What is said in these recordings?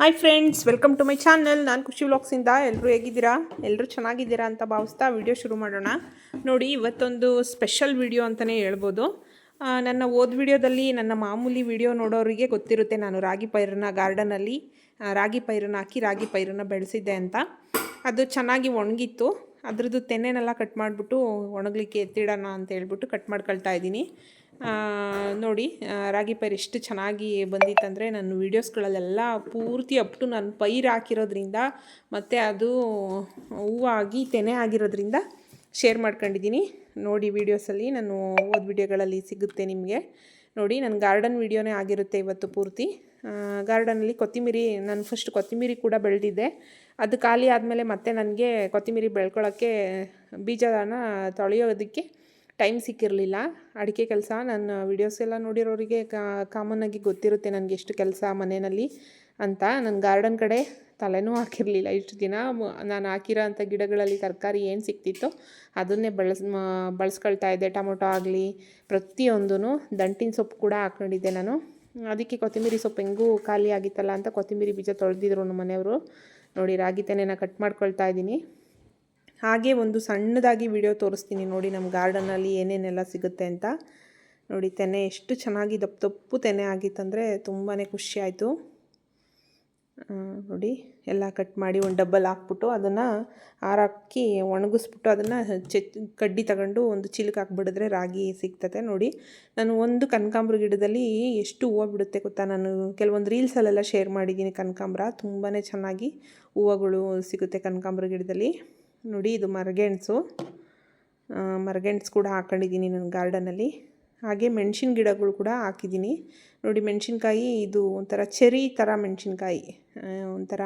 Hi friends welcome to my channel ನಾನು ಖುಷಿ ವ್ಲಾಗ್ಸಿಂದ ಎಲ್ಲರೂ ಹೇಗಿದ್ದೀರಾ? ಎಲ್ಲರೂ ಚೆನ್ನಾಗಿದ್ದೀರಾ ಅಂತ ಭಾವಿಸ್ತಾ ವಿಡಿಯೋ ಶುರು ಮಾಡೋಣ. ನೋಡಿ, ಇವತ್ತೊಂದು ಸ್ಪೆಷಲ್ ವಿಡಿಯೋ ಅಂತಲೇ ಹೇಳ್ಬೋದು. ನನ್ನ ಓದ್ ವಿಡಿಯೋದಲ್ಲಿ ನನ್ನ ಮಾಮೂಲಿ ವಿಡಿಯೋ ನೋಡೋರಿಗೆ ಗೊತ್ತಿರುತ್ತೆ. ನಾನು ರಾಗಿ ಪೈರನ್ನ ಗಾರ್ಡನಲ್ಲಿ ರಾಗಿ ಪೈರನ್ನ ಹಾಕಿ ರಾಗಿ ಪೈರನ್ನ ಬೆಳೆಸಿದ್ದೆ ಅಂತ. ಅದು ಚೆನ್ನಾಗಿ ಒಣಗಿತ್ತು. ಅದ್ರದ್ದು ತೆನೆನೆಲ್ಲ ಕಟ್ ಮಾಡಿಬಿಟ್ಟು ಒಣಗಲಿಕ್ಕೆ ಎತ್ತಿಡೋಣ ಅಂತ ಹೇಳ್ಬಿಟ್ಟು ಕಟ್ ಮಾಡ್ಕೊಳ್ತಾ ಇದ್ದೀನಿ. ನೋಡಿ ರಾಗಿ ಪೈರು ಎಷ್ಟು ಚೆನ್ನಾಗಿ ಬಂದಿತ್ತಂದರೆ ನನ್ನ ವೀಡಿಯೋಸ್ಗಳಲ್ಲೆಲ್ಲ ಪೂರ್ತಿ ಅಪ್ ಟು ನಾನು ಪೈರು ಹಾಕಿರೋದ್ರಿಂದ ಮತ್ತು ಅದು ಹೂವಾಗಿ ತೆನೆ ಆಗಿರೋದ್ರಿಂದ ಶೇರ್ ಮಾಡ್ಕೊಂಡಿದ್ದೀನಿ. ನೋಡಿ ವೀಡಿಯೋಸಲ್ಲಿ ನಾನು ಓದ್ ವಿಡಿಯೋಗಳಲ್ಲಿ ಸಿಗುತ್ತೆ ನಿಮಗೆ. ನೋಡಿ, ನನ್ನ ಗಾರ್ಡನ್ ವಿಡಿಯೋನೇ ಆಗಿರುತ್ತೆ ಇವತ್ತು ಪೂರ್ತಿ. ಗಾರ್ಡನಲ್ಲಿ ಕೊತ್ತಿಮಿರಿ, ನಾನು ಫಸ್ಟ್ ಕೊತ್ತಿಮಿರಿ ಕೂಡ ಬೆಳೆದಿದ್ದೆ. ಅದು ಖಾಲಿ ಆದಮೇಲೆ ಮತ್ತೆ ನನಗೆ ಕೊತ್ತಿಮಿರಿ ಬೆಳ್ಕೊಳ್ಳೋಕ್ಕೆ ಬೀಜನ ತೊಳೆಯೋದಕ್ಕೆ ಟೈಮ್ ಸಿಕ್ಕಿರಲಿಲ್ಲ. ಅಡಿಕೆ ಕೆಲಸ, ನನ್ನ ವಿಡಿಯೋಸ್ ಎಲ್ಲ ನೋಡಿರೋರಿಗೆ ಕಾಮನ್ನಾಗಿ ಗೊತ್ತಿರುತ್ತೆ ನನಗೆ ಎಷ್ಟು ಕೆಲಸ ಮನೆಯಲ್ಲಿ ಅಂತ. ನನ್ನ ಗಾರ್ಡನ್ ಕಡೆ ತಲೆನೂ ಹಾಕಿರಲಿಲ್ಲ. ಇಷ್ಟು ದಿನ ನಾನು ಹಾಕಿರೋ ಅಂಥ ಗಿಡಗಳಲ್ಲಿ ತರಕಾರಿ ಏನು ಸಿಕ್ತಿತ್ತೋ ಅದನ್ನೇ ಬಳಸ್ ಬಳಸ್ಕೊಳ್ತಾ ಇದ್ದೆ. ಟೊಮೊಟೊ ಆಗಲಿ ಪ್ರತಿಯೊಂದೂ ದಂಟಿನ ಸೊಪ್ಪು ಕೂಡ ಹಾಕ್ಕೊಂಡಿದ್ದೆ ನಾನು. ಅದಕ್ಕೆ ಕೊತ್ತಂಬರಿ ಸೊಪ್ಪು ಹೆಂಗೂ ಖಾಲಿ ಆಗಿತ್ತಲ್ಲ ಅಂತ ಕೊತ್ತಂಬರಿ ಬೀಜ ತೊಳೆದಿದ್ರು ನಮ್ಮ ಮನೆಯವರು. ನೋಡಿ, ರಾಗಿ ತೆನೆನ ಕಟ್ ಮಾಡ್ಕೊಳ್ತಾ ಇದ್ದೀನಿ. ಹಾಗೆ ಒಂದು ಸಣ್ಣದಾಗಿ ವಿಡಿಯೋ ತೋರಿಸ್ತೀನಿ ನೋಡಿ ನಮ್ಮ ಗಾರ್ಡನಲ್ಲಿ ಏನೇನೆಲ್ಲ ಸಿಗುತ್ತೆ ಅಂತ. ನೋಡಿ, ತೆನೆ ಎಷ್ಟು ಚೆನ್ನಾಗಿ ದಪ್ಪ ದಪ್ಪು ತೆನೆ ಆಗಿತ್ತಂದರೆ ತುಂಬಾ ಖುಷಿ ಆಯಿತು. ನೋಡಿ, ಎಲ್ಲ ಕಟ್ ಮಾಡಿ ಒಂದು ಡಬ್ಬಲ್ ಹಾಕ್ಬಿಟ್ಟು ಅದನ್ನು ಹಾರಾಕಿ ಒಣಗಿಸ್ಬಿಟ್ಟು ಅದನ್ನು ಚೆ, ಕಡ್ಡಿ ತಗೊಂಡು ಒಂದು ಚೀಲಕ್ಕೆ ಹಾಕ್ಬಿಡಿದ್ರೆ ರಾಗಿ ಸಿಗ್ತದೆ ನೋಡಿ. ನಾನು ಒಂದು ಕನಕಾಂಬ್ರ ಗಿಡದಲ್ಲಿ ಎಷ್ಟು ಹೂವು ಬಿಡುತ್ತೆ ಗೊತ್ತಾ? ನಾನು ಕೆಲವೊಂದು ರೀಲ್ಸಲ್ಲೆಲ್ಲ ಶೇರ್ ಮಾಡಿದ್ದೀನಿ ಕನಕಾಂಬ್ರ. ತುಂಬಾ ಚೆನ್ನಾಗಿ ಹೂವುಗಳು ಸಿಗುತ್ತೆ ಕನಕಾಂಬ್ರ ಗಿಡದಲ್ಲಿ. ನೋಡಿ, ಇದು ಮರಗೆಣಸು. ಮರಗೆಣಸು ಕೂಡ ಹಾಕ್ಕೊಂಡಿದ್ದೀನಿ ನನ್ನ ಗಾರ್ಡನಲ್ಲಿ. ಹಾಗೆ ಮೆಣಸಿನ ಗಿಡಗಳು ಕೂಡ ಹಾಕಿದ್ದೀನಿ. ನೋಡಿ, ಮೆಣಸಿನ್ಕಾಯಿ ಇದು ಒಂಥರ ಚೆರಿ ಥರ ಮೆಣಸಿನ್ಕಾಯಿ. ಒಂಥರ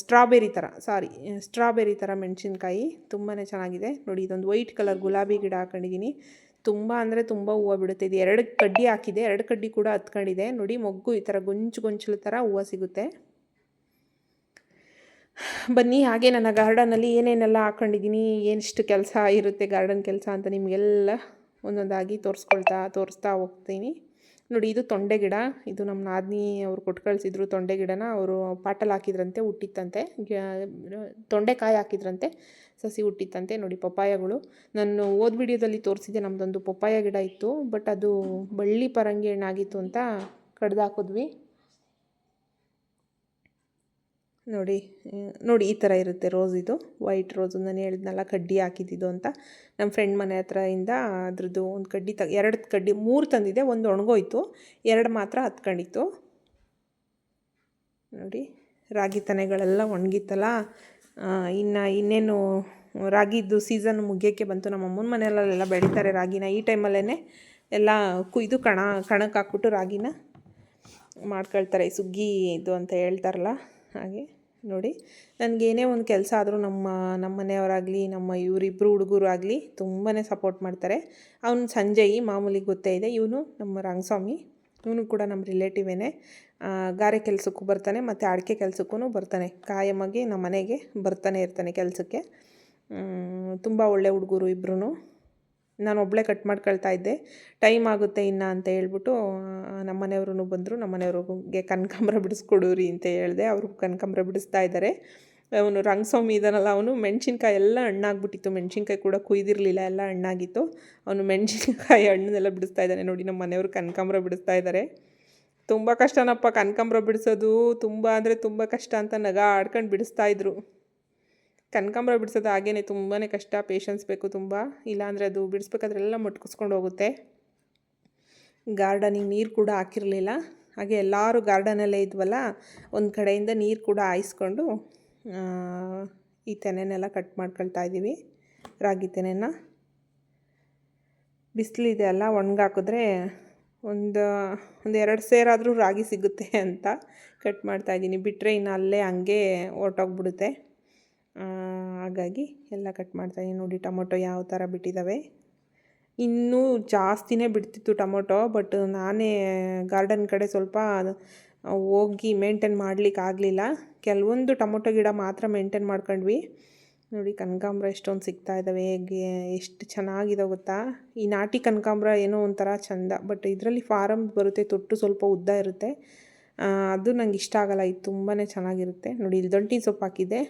ಸ್ಟ್ರಾಬೆರಿ ಥರ, ಸಾರಿ, ಸ್ಟ್ರಾಬೆರಿ ಥರ ಮೆಣಸಿನ್ಕಾಯಿ. ತುಂಬಾ ಚೆನ್ನಾಗಿದೆ. ನೋಡಿ, ಇದೊಂದು ವೈಟ್ ಕಲರ್ ಗುಲಾಬಿ ಗಿಡ ಹಾಕೊಂಡಿದ್ದೀನಿ. ತುಂಬ ಅಂದರೆ ತುಂಬ ಹೂವು ಬಿಡುತ್ತೆ. ಇದು ಎರಡು ಕಡ್ಡಿ ಹಾಕಿದೆ. ಎರಡು ಕಡ್ಡಿ ಕೂಡ ಹತ್ಕೊಂಡಿದೆ. ನೋಡಿ, ಮೊಗ್ಗು ಈ ಥರ ಗೊಂಚು ಗೊಂಚಲು ಥರ ಹೂವು ಸಿಗುತ್ತೆ. ಬನ್ನಿ, ಹಾಗೆ ನನ್ನ ಗಾರ್ಡನಲ್ಲಿ ಏನೇನೆಲ್ಲ ಹಾಕೊಂಡಿದ್ದೀನಿ ಏನಿಷ್ಟು ಕೆಲಸ ಇರುತ್ತೆ, ಗಾರ್ಡನ್ ಕೆಲಸ ಅಂತ ನಿಮಗೆಲ್ಲ ಒಂದೊಂದಾಗಿ ತೋರಿಸ್ಕೊಳ್ತಾ, ತೋರಿಸ್ತಾ ಹೋಗ್ತೀನಿ. ನೋಡಿ, ಇದು ತೊಂಡೆ ಗಿಡ. ಇದು ನಮ್ಮ ನಾದಿನಿ ಅವರು ಕೊಟ್ಟು ಕಳಿಸಿದ್ರು ತೊಂಡೆ ಗಿಡನ. ಅವರು ಪಾಟಲ್ಲಿ ಹಾಕಿದ್ರಂತೆ, ಹುಟ್ಟಿತ್ತಂತೆ. ತೊಂಡೆಕಾಯಿ ಹಾಕಿದ್ರಂತೆ, ಸಸಿ ಹುಟ್ಟಿತ್ತಂತೆ. ನೋಡಿ, ಪಪ್ಪಾಯಗಳು. ನಾನು ಓದ್ ವಿಡಿಯೋದಲ್ಲಿ ತೋರಿಸಿದ್ದೆ ನಮ್ಮದೊಂದು ಪಪ್ಪಾಯ ಗಿಡ ಇತ್ತು. ಬಟ್ ಅದು ಬಳ್ಳಿ ಪರಂಗಿ ಹಣ್ಣಾಗಿತ್ತು ಅಂತ ಕಡ್ದು ನೋಡಿ ನೋಡಿ ಈ ಥರ ಇರುತ್ತೆ ರೋಸ್ ಇದು. ವೈಟ್ ರೋಸು ನಾನು ಹೇಳಿದ್ನಲ್ಲ, ಕಡ್ಡಿ ಹಾಕಿದ್ದಿದ್ದು ಅಂತ. ನಮ್ಮ ಫ್ರೆಂಡ್ ಮನೆ ಹತ್ರ ಇಂದ ಅದ್ರದ್ದು ಒಂದು ಕಡ್ಡಿ ತ, ಎರಡು ಕಡ್ಡಿ, ಮೂರು ತಂದಿದೆ, ಒಂದು ಒಣಗೋಯ್ತು. ಎರಡು ಮಾತ್ರ ಹತ್ಕೊಂಡಿತ್ತು. ನೋಡಿ, ರಾಗಿ ತನೆಗಳೆಲ್ಲ ಒಣಗಿತ್ತಲ್ಲ. ಇನ್ನು ಇನ್ನೇನು ರಾಗಿದ್ದು ಸೀಸನ್ ಮುಗಿಯೋಕ್ಕೆ ಬಂತು. ನಮ್ಮ ಅಮ್ಮನ ಮನೆಯಲ್ಲೆಲ್ಲ ಬೆಳೀತಾರೆ ರಾಗಿನ. ಈ ಟೈಮಲ್ಲೇ ಎಲ್ಲ ಕುಯ್ದು ಕಣ ಕಣಕ್ಕೆ ಹಾಕ್ಬಿಟ್ಟು ರಾಗಿನ ಮಾಡ್ಕೊಳ್ತಾರೆ. ಸುಗ್ಗಿ ಇದು ಅಂತ ಹೇಳ್ತಾರಲ್ಲ, ಹಾಗೆ. ನೋಡಿ. ನನಗೇನೇ ಒಂದು ಕೆಲಸ ಆದರೂ ನಮ್ಮ ನಮ್ಮ ಮನೆಯವರಾಗಲಿ, ನಮ್ಮ ಇವರಿಬ್ಬರು ಹುಡುಗರು ಆಗಲಿ ತುಂಬಾ ಸಪೋರ್ಟ್ ಮಾಡ್ತಾರೆ. ಅವನು ಸಂಜಯ್ ಮಾಮೂಲಿ ಗೊತ್ತೇ ಇದೆ. ಇವನು ನಮ್ಮ ರಂಗಸ್ವಾಮಿ. ಇವನು ಕೂಡ ನಮ್ಮ ರಿಲೇಟಿವೇನೆ ಗಾರೆ ಕೆಲಸಕ್ಕೂ ಬರ್ತಾನೆ ಮತ್ತು ಅಡಿಕೆ ಕೆಲಸಕ್ಕೂ ಬರ್ತಾನೆ. ಕಾಯಮಾಗಿ ನಮ್ಮ ಮನೆಗೆ ಬರ್ತಾನೆ ಇರ್ತಾನೆ ಕೆಲಸಕ್ಕೆ. ತುಂಬ ಒಳ್ಳೆ ಹುಡುಗರು ಇಬ್ಬರೂ ನಾನು ಒಬ್ಬಳೇ ಕಟ್ ಮಾಡ್ಕೊಳ್ತಾ ಇದ್ದೆ. ಟೈಮ್ ಆಗುತ್ತೆ ಇನ್ನು ಅಂತ ಹೇಳ್ಬಿಟ್ಟು ನಮ್ಮ ಮನೆಯವ್ರೂ ಬಂದರು. ನಮ್ಮ ಮನೆಯವ್ರಿಗೆ ಕನಕಾಂಬ್ರ ಬಿಡಿಸ್ಕೊಡೂರಿ ಅಂತ ಹೇಳಿದೆ. ಅವರು ಕನಕಾಂಬ್ರ ಬಿಡಿಸ್ತಾ ಇದ್ದಾರೆ ಅವನು ರಂಗಸ್ವಾಮಿ ಇದ್ದಾನಲ್ಲ ಅವನು ಮೆಣಸಿನ್ಕಾಯಿ ಎಲ್ಲ ಹಣ್ಣಾಗ್ಬಿಟ್ಟಿತ್ತು. ಮೆಣಸಿನ್ಕಾಯಿ ಕೂಡ ಕುಯ್ದಿರಲಿಲ್ಲ, ಎಲ್ಲ ಹಣ್ಣಾಗಿತ್ತು. ಅವನು ಮೆಣಸಿನ್ಕಾಯಿ ಹಣ್ಣನ್ನೆಲ್ಲ ಬಿಡಿಸ್ತಾ ಇದ್ದಾನೆ ನೋಡಿ, ನಮ್ಮ ಮನೆಯವರು ಕನಕಾಂಬ್ರ ಬಿಡಿಸ್ತಾ ಇದ್ದಾರೆ ತುಂಬ ಕಷ್ಟನಪ್ಪ ಕನಕಾಂಬ್ರ ಬಿಡಿಸೋದು. ತುಂಬ ಅಂದರೆ ತುಂಬ ಕಷ್ಟ ಅಂತ ನಗ ಆಡ್ಕೊಂಡು ಬಿಡಿಸ್ತಾ ಇದ್ರು. ಕನಕಾಂಬ್ರ ಬಿಡಿಸೋದು ಹಾಗೇ ತುಂಬಾ ಕಷ್ಟ ಪೇಷನ್ಸ್ ಬೇಕು ತುಂಬ. ಇಲ್ಲಾಂದರೆ ಅದು ಬಿಡಿಸ್ಬೇಕಾದ್ರೆಲ್ಲ ಮುಟ್ಕಿಸ್ಕೊಂಡು ಹೋಗುತ್ತೆ. ಗಾರ್ಡನಿಗೆ ನೀರು ಕೂಡ ಹಾಕಿರಲಿಲ್ಲ. ಹಾಗೆ ಎಲ್ಲರೂ ಗಾರ್ಡನಲ್ಲೇ ಇದ್ವಲ್ಲ, ಒಂದು ಕಡೆಯಿಂದ ನೀರು ಕೂಡ ಹಾಯಿಸ್ಕೊಂಡು ಈ ತೆನೆನೆಲ್ಲ ಕಟ್ ಮಾಡ್ಕೊಳ್ತಾ ಇದ್ದೀವಿ, ರಾಗಿ ತೆನೆನ. ಬಿಸಿಲಿದೆ ಅಲ್ಲ, ಒಣಗಾಕಿದ್ರೆ ಒಂದು ಒಂದು ಎರಡು ಸೇರಾದರೂ ರಾಗಿ ಸಿಗುತ್ತೆ ಅಂತ ಕಟ್ ಮಾಡ್ತಾಯಿದ್ದೀನಿ ಬಿಟ್ಟರೆ ಇನ್ನು ಅಲ್ಲೇ ಹಂಗೆ ಹೊರ್ಟೋಗ್ಬಿಡುತ್ತೆ. ಹಾಗಾಗಿ ಎಲ್ಲ ಕಟ್ ಮಾಡ್ತಾಯಿದ್ದೀನಿ ನೋಡಿ ಟೊಮೊಟೊ ಯಾವ ಥರ ಬಿಟ್ಟಿದ್ದಾವೆ ಇನ್ನೂ ಜಾಸ್ತಿನೇ ಬಿಡ್ತಿತ್ತು ಟೊಮೊಟೊ ಬಟ್ ನಾನೇ ಗಾರ್ಡನ್ ಕಡೆ ಸ್ವಲ್ಪ ಹೋಗಿ ಮೇಂಟೈನ್ ಮಾಡ್ಲಿಕ್ಕೆ ಆಗಲಿಲ್ಲ. ಕೆಲವೊಂದು ಟೊಮೊಟೊ ಗಿಡ ಮಾತ್ರ ಮೇಂಟೈನ್ ಮಾಡ್ಕೊಂಡ್ವಿ. ನೋಡಿ ಕನಕಾಂಬ್ರ ಎಷ್ಟೊಂದು ಸಿಗ್ತಾ ಇದ್ದಾವೆ ಎಷ್ಟು ಚೆನ್ನಾಗಿದೆ ಗೊತ್ತಾ? ಈ ನಾಟಿ ಕನಕಾಂಬ್ರ ಏನೋ ಒಂಥರ ಚಂದ ಬಟ್ ಇದರಲ್ಲಿ ಫಾರಮ್ ಬರುತ್ತೆ, ತೊಟ್ಟು ಸ್ವಲ್ಪ ಉದ್ದ ಇರುತ್ತೆ. ಅದು ನಂಗೆ ಇಷ್ಟ ಆಗಲ್ಲ. ಇದು ತುಂಬಾ ಚೆನ್ನಾಗಿರುತ್ತೆ. ನೋಡಿ ಇಲ್ಲಿ ದೊಂಟಿನ ಸೊಪ್ಪು ಹಾಕಿದ್ದೆ.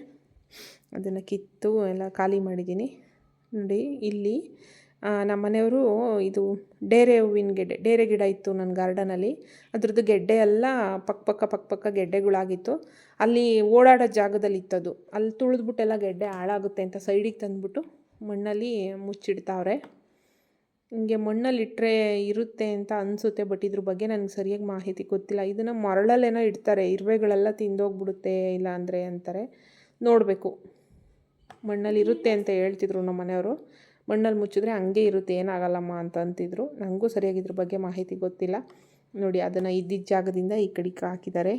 ಅದನ್ನು ಕಿತ್ತು ಎಲ್ಲ ಖಾಲಿ ಮಾಡಿದ್ದೀನಿ. ನೋಡಿ, ಇಲ್ಲಿ ನಮ್ಮ ಮನೆಯವರು ಇದು ಡೇರೆ ಹೂವಿನ ಗೆಡ್ಡೆ, ಡೇರೆ ಗಿಡ ಇತ್ತು ನನ್ನ ಗಾರ್ಡನಲ್ಲಿ. ಅದ್ರದ್ದು ಗೆಡ್ಡೆ ಎಲ್ಲ ಪಕ್ಕ ಪಕ್ಕ ಪಕ್ಕ ಪಕ್ಕ ಗೆಡ್ಡೆಗಳಾಗಿತ್ತು. ಅಲ್ಲಿ ಓಡಾಡೋ ಜಾಗದಲ್ಲಿ ಇತ್ತದು ಅಲ್ಲಿ ತುಳಿದ್ಬಿಟ್ಟೆಲ್ಲ ಗೆಡ್ಡೆ ಹಾಳಾಗುತ್ತೆ ಅಂತ ಸೈಡಿಗೆ ತಂದ್ಬಿಟ್ಟು ಮಣ್ಣಲ್ಲಿ ಮುಚ್ಚಿಡ್ತಾವ್ರೆ. ಹಿಂಗೆ ಮಣ್ಣಲ್ಲಿಟ್ಟರೆ ಇರುತ್ತೆ ಅಂತ ಅನಿಸುತ್ತೆ, ಬಟ್ ಇದ್ರ ಬಗ್ಗೆ ನನಗೆ ಸರಿಯಾಗಿ ಮಾಹಿತಿ ಗೊತ್ತಿಲ್ಲ. ಇದನ್ನು ಮರಳಲ್ಲೇನೋ ಇಡ್ತಾರೆ, ಇರುವೆಗಳೆಲ್ಲ ತಿಂದೋಗ್ಬಿಡುತ್ತೆ ಇಲ್ಲ ಅಂದರೆ ಅಂತಾರೆ. ನೋಡಬೇಕು. ಮಣ್ಣಲ್ಲಿ ಇರುತ್ತೆ ಅಂತ ಹೇಳ್ತಿದ್ರು ನಮ್ಮ ಮನೆಯವರು. ಮಣ್ಣಲ್ಲಿ ಮುಚ್ಚಿದ್ರೆ ಹಂಗೆ ಇರುತ್ತೆ, ಏನಾಗಲ್ಲಮ್ಮ ಅಂತ ಅಂತಿದ್ರು. ನನಗೂ ಸರಿಯಾಗಿ ಇದ್ರ ಬಗ್ಗೆ ಮಾಹಿತಿ ಗೊತ್ತಿಲ್ಲ. ನೋಡಿ, ಅದನ್ನು ಇದ್ದಿದ್ದ ಜಾಗದಿಂದ ಈ ಕಡೆಗೆ ಹಾಕಿದ್ದಾರೆ.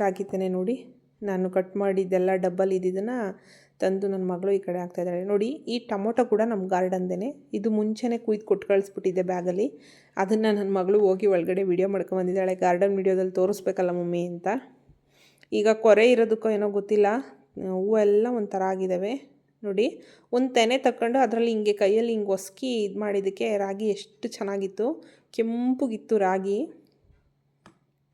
ಹಾಕಿದ್ದೇನೆ ನೋಡಿ. ನಾನು ಕಟ್ ಮಾಡಿದ್ದೆಲ್ಲ ಡಬ್ಬಲ್ ಇದ್ದಿದ್ದನ್ನು ತಂದು ನನ್ನ ಮಗಳು ಈ ಕಡೆ ಹಾಕ್ತಾಯಿದ್ದಾಳೆ ನೋಡಿ, ಈ ಟೊಮೊಟೊ ಕೂಡ ನಮ್ಮ ಗಾರ್ಡನ್ದೇ ಇದು ಮುಂಚೆನೇ ಕುಯ್ದು ಕೊಟ್ಟು ಕಳಿಸ್ಬಿಟ್ಟಿದ್ದೆ ಬ್ಯಾಗಲ್ಲಿ ಅದನ್ನು ನನ್ನ ಮಗಳು ಹೋಗಿ ಒಳಗಡೆ ವೀಡಿಯೋ ಮಾಡ್ಕೊಂಬಂದಿದ್ದಾಳೆ ಗಾರ್ಡನ್ ವೀಡಿಯೋದಲ್ಲಿ ತೋರಿಸ್ಬೇಕಲ್ಲ ಮಮ್ಮಿ ಅಂತ. ಈಗ ಕೊರೆ ಇರೋದಕ್ಕೋ ಏನೋ ಗೊತ್ತಿಲ್ಲ. ಹೂವೆಲ್ಲ ಒಂಥರ ಆಗಿದ್ದಾವೆ ನೋಡಿ, ಒಂದು ತೆನೆ ತಗೊಂಡು ಅದರಲ್ಲಿ ಹಿಂಗೆ ಕೈಯಲ್ಲಿ ಹಿಂಗೆ ಒಸ್ಕಿ ಇದು ಮಾಡಿದ್ದಕ್ಕೆ ರಾಗಿ ಎಷ್ಟು ಚೆನ್ನಾಗಿತ್ತು. ಕೆಂಪುಗಿತ್ತು ರಾಗಿ.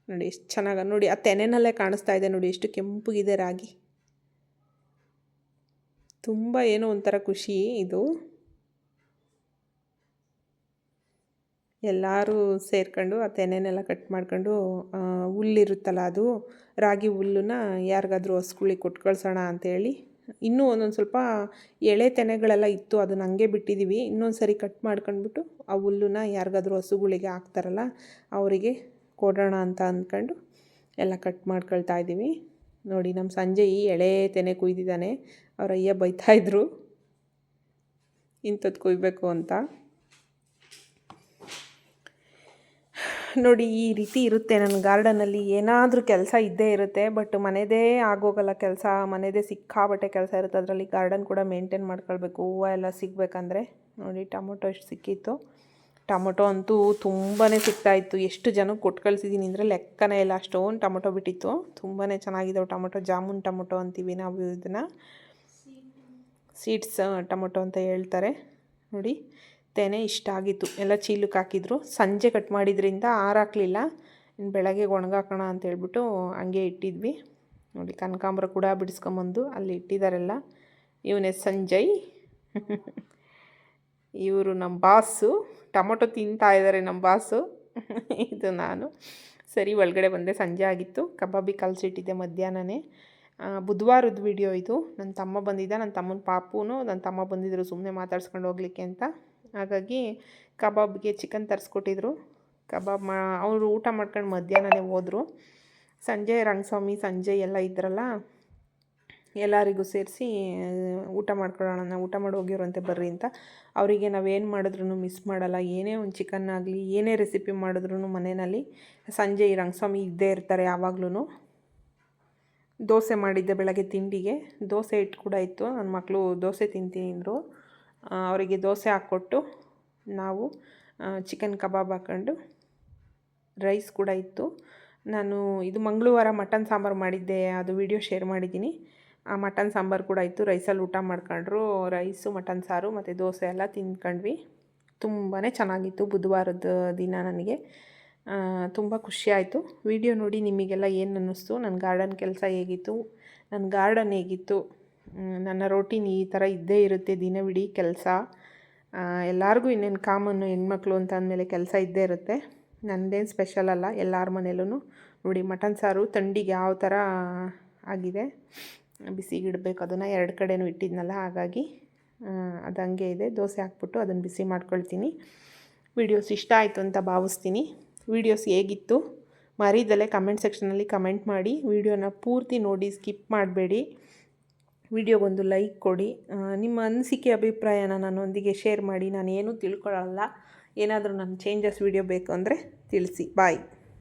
ನೋಡಿ, ಎಷ್ಟು ಚೆನ್ನಾಗಿ, ನೋಡಿ, ಆ ತೆನೆನಲ್ಲೇ ಕಾಣಿಸ್ತಾ ಇದೆ ನೋಡಿ, ಎಷ್ಟು ಕೆಂಪುಗಿದೆ ರಾಗಿ. ತುಂಬ ಏನೋ ಒಂಥರ ಖುಷಿ ಇದು. ಎಲ್ಲರೂ ಸೇರ್ಕೊಂಡು ಆ ತೆನೆನೆಲ್ಲ ಕಟ್ ಮಾಡ್ಕೊಂಡು ಹುಲ್ಲಿರುತ್ತಲ್ಲ ಅದು, ರಾಗಿ ಹುಲ್ಲನ್ನ ಯಾರಿಗಾದ್ರೂ ಹಸ್ಗಳಿಗೆ ಕೊಟ್ಟು ಕಳ್ಸೋಣ ಅಂತೇಳಿ. ಇನ್ನೂ ಒಂದೊಂದು ಸ್ವಲ್ಪ ಎಳೆ ತೆನೆಗಳೆಲ್ಲ ಇತ್ತು, ಅದನ್ನ ಹಂಗೆ ಬಿಟ್ಟಿದ್ದೀವಿ ಇನ್ನೊಂದು ಸರಿ ಕಟ್ ಮಾಡ್ಕೊಂಡ್ಬಿಟ್ಟು ಆ ಹುಲ್ಲನ್ನ ಯಾರಿಗಾದ್ರೂ ಹಸುಗಳಿಗೆ ಹಾಕ್ತಾರಲ್ಲ, ಅವರಿಗೆ ಕೊಡೋಣ ಅಂತ ಅಂದ್ಕೊಂಡು ಎಲ್ಲ ಕಟ್ ಮಾಡ್ಕೊಳ್ತಾ ಇದ್ದೀವಿ. ನೋಡಿ ನಮ್ಮ ಸಂಜೆ ಈ ಎಳೆ ತೆನೆ ಕುಯ್ದಿದ್ದಾನೆ. ಅವ್ರ ಅಯ್ಯ ಬೈತಾಯಿದ್ರು ಇಂಥದ್ದು ಕುಯ್ಬೇಕು ಅಂತ. ನೋಡಿ ಈ ರೀತಿ ಇರುತ್ತೆ. ನನ್ನ ಗಾರ್ಡನಲ್ಲಿ ಏನಾದರೂ ಕೆಲಸ ಇದ್ದೇ ಇರುತ್ತೆ ಬಟ್ ಮನೆದೇ ಆಗೋಗಲ್ಲ ಕೆಲಸ. ಮನೆದೇ ಸಿಕ್ಕಾಬಟ್ಟೆ ಕೆಲಸ ಇರುತ್ತೆ. ಅದರಲ್ಲಿ ಗಾರ್ಡನ್ ಕೂಡ ಮೇಂಟೈನ್ ಮಾಡ್ಕೊಳ್ಬೇಕು. ಹೂವು ಎಲ್ಲ ಸಿಗಬೇಕಂದ್ರೆ. ನೋಡಿ ಟೊಮೊಟೊ ಎಷ್ಟು ಸಿಕ್ಕಿತ್ತು. ಟೊಮೊಟೊ ಅಂತೂ ತುಂಬಾ ಸಿಗ್ತಾಯಿತ್ತು ಎಷ್ಟು ಜನಕ್ಕೆ ಕೊಟ್ಟು ಕಳಿಸಿದ್ದೀನಿ ಅಂದರೆ ಲೆಕ್ಕನೇ ಇಲ್ಲ. ಅಷ್ಟೊಂದು ಟೊಮೊಟೊ ಬಿಟ್ಟಿತ್ತು. ತುಂಬಾ ಚೆನ್ನಾಗಿದ್ದಾವೆ ಟೊಮೊಟೊ. ಜಾಮೂನ್ ಟೊಮೊಟೊ ಅಂತೀವಿ ನಾವು ಇದನ್ನು. ಸೀಡ್ಸ್ ಟೊಮೊಟೊ ಅಂತ ಹೇಳ್ತಾರೆ. ನೋಡಿ ತೆನೆ ಇಷ್ಟ ಆಗಿತ್ತು. ಎಲ್ಲ ಚೀಲಕ್ಕೆ ಹಾಕಿದ್ರು. ಸಂಜೆ ಕಟ್ ಮಾಡಿದ್ರಿಂದ ಆರಾಕಲಿಲ್ಲ ಇನ್ನು ಬೆಳಗ್ಗೆ ಒಣಗಾಕೋಣ ಅಂತ ಹೇಳ್ಬಿಟ್ಟು ಹಂಗೆ ಇಟ್ಟಿದ್ವಿ. ನೋಡಿ, ಕನಕಾಂಬ್ರ ಕೂಡ ಬಿಡಿಸ್ಕೊಂಬಂದು ಅಲ್ಲಿ ಇಟ್ಟಿದ್ದಾರೆಲ್ಲ ಇವನೇ ಸಂಜಯ್. ಇವರು ನಮ್ಮ ಬಾಸು. ಟೊಮೊಟೊ ತಿಂತಾ ಇದ್ದಾರೆ ನಮ್ಮ ಬಾಸು. ಇದು ನಾನು. ಸರಿ, ಒಳಗಡೆ ಬಂದೆ. ಸಂಜೆ ಆಗಿತ್ತು. ಕಬಾಬಿ ಕಲಸಿಟ್ಟಿದ್ದೆ ಮಧ್ಯಾಹ್ನನೇ. ಬುಧವಾರದ ವಿಡಿಯೋ ಇದು. ನನ್ನ ತಮ್ಮ ಬಂದಿದ್ದ. ನನ್ನ ತಮ್ಮನ ಪಾಪುನು. ನನ್ನ ತಮ್ಮ ಬಂದಿದ್ದರು ಸುಮ್ಮನೆ ಮಾತಾಡ್ಸ್ಕೊಂಡು ಹೋಗ್ಲಿಕ್ಕೆ ಅಂತ. ಹಾಗಾಗಿ ಕಬಾಬ್ಗೆ ಚಿಕನ್ ತರಿಸ್ಕೊಟ್ಟಿದ್ರು. ಕಬಾಬ್ ಮಾ, ಅವರು ಊಟ ಮಾಡ್ಕೊಂಡು ಮಧ್ಯಾಹ್ನನೇ ಹೋದರು. ಸಂಜೆ ರಂಗಸ್ವಾಮಿ, ಸಂಜೆ ಎಲ್ಲ ಇದ್ರಲ್ಲ, ಎಲ್ಲರಿಗೂ ಸೇರಿಸಿ ಊಟ ಮಾಡ್ಕೊಳ್ಳೋಣ ಊಟ ಮಾಡಿ ಹೋಗಿರೋಂತೆ ಬರ್ರಿ ಅಂತ. ಅವರಿಗೆ ನಾವೇನು ಮಾಡಿದ್ರು ಮಿಸ್ ಮಾಡಲ್ಲ. ಏನೇ ಒಂದು ಚಿಕನ್ ಆಗಲಿ, ಏನೇ ರೆಸಿಪಿ ಮಾಡಿದ್ರು ಮನೆಯಲ್ಲಿ ಸಂಜೆ ಈ ರಂಗಸ್ವಾಮಿ ಇದ್ದೇ ಇರ್ತಾರೆ ಯಾವಾಗ್ಲೂ ದೋಸೆ ಮಾಡಿದ್ದೆ ಬೆಳಗ್ಗೆ ತಿಂಡಿಗೆ. ದೋಸೆ ಇಟ್ಟು ಕೂಡ ಇತ್ತು. ನನ್ನ ಮಕ್ಕಳು ದೋಸೆ ತಿಂತೀನಿ ಅಂದರು ಅವರಿಗೆ ದೋಸೆ ಹಾಕ್ಕೊಟ್ಟು ನಾವು ಚಿಕನ್ ಕಬಾಬ್ ಹಾಕ್ಕೊಂಡು ರೈಸ್ ಕೂಡ ಇತ್ತು. ನಾನು ಇದು ಮಂಗಳವಾರ ಮಟನ್ ಸಾಂಬಾರು ಮಾಡಿದ್ದೆ, ಅದು ವಿಡಿಯೋ ಶೇರ್ ಮಾಡಿದ್ದೀನಿ. ಆ ಮಟನ್ ಸಾಂಬಾರು ಕೂಡ ಇತ್ತು ರೈಸಲ್ಲಿ ಊಟ ಮಾಡ್ಕೊಂಡ್ರು. ರೈಸು ಮಟನ್ ಸಾರು ಮತ್ತು ದೋಸೆ ಎಲ್ಲ ತಿಂದ್ಕೊಂಡ್ವಿ. ತುಂಬಾ ಚೆನ್ನಾಗಿತ್ತು ಬುಧವಾರದ ದಿನ ನನಗೆ. ತುಂಬ ಖುಷಿಯಾಯಿತು ವಿಡಿಯೋ ನೋಡಿ ನಿಮಗೆಲ್ಲ ಏನು ಅನ್ನಿಸ್ತು? ನನ್ನ ಗಾರ್ಡನ್ ಕೆಲಸ ಹೇಗಿತ್ತು? ನನ್ನ ಗಾರ್ಡನ್ ಹೇಗಿತ್ತು? ನನ್ನ ರೋಟೀನ್ ಈ ಥರ ಇದ್ದೇ ಇರುತ್ತೆ, ದಿನವಿಡೀ ಕೆಲಸ. ಎಲ್ಲರಿಗೂ ಇನ್ನೇನು ಕಾಮನ್ನು ಹೆಣ್ಮಕ್ಳು ಅಂತ ಅಂದಮೇಲೆ ಕೆಲಸ ಇದ್ದೇ ಇರುತ್ತೆ. ನನ್ನದೇನು ಸ್ಪೆಷಲ್ ಅಲ್ಲ, ಎಲ್ಲರ ಮನೇಲೂ ನೋಡಿ, ಮಟನ್ ಸಾರು ತಂಡಿಗೆ ಯಾವ ಥರ ಆಗಿದೆ. ಬಿಸಿಗಿಡಬೇಕು ಅದನ್ನು ಎರಡು ಕಡೆನೂ ಇಟ್ಟಿದ್ನಲ್ಲ, ಹಾಗಾಗಿ ಅದು ಹಂಗೆ ಇದೆ. ದೋಸೆ ಹಾಕ್ಬಿಟ್ಟು ಅದನ್ನು ಬಿಸಿ ಮಾಡ್ಕೊಳ್ತೀನಿ. ವೀಡಿಯೋಸ್ ಇಷ್ಟ ಆಯಿತು ಅಂತ ಭಾವಿಸ್ತೀನಿ. ವೀಡಿಯೋಸ್ ಹೇಗಿತ್ತು? ಮರೀದಲ್ಲೇ ಕಮೆಂಟ್ ಸೆಕ್ಷನಲ್ಲಿ ಕಮೆಂಟ್ ಮಾಡಿ. ವೀಡಿಯೋನ ಪೂರ್ತಿ ನೋಡಿ ಸ್ಕಿಪ್ ಮಾಡಬೇಡಿ. ವಿಡಿಯೋಗೊಂದು ಲೈಕ್ ಕೊಡಿ. ನಿಮ್ಮ ಅನಿಸಿಕೆ, ಅಭಿಪ್ರಾಯನ ನನ್ನೊಂದಿಗೆ ಶೇರ್ ಮಾಡಿ. ನಾನು ಏನೂ ತಿಳ್ಕೊಳ್ಳಲ್ಲ. ಏನಾದರೂ ನನ್ನ ಚೇಂಜಸ್ ವಿಡಿಯೋ ಬೇಕು ಅಂದರೆ ತಿಳಿಸಿ. ಬಾಯ್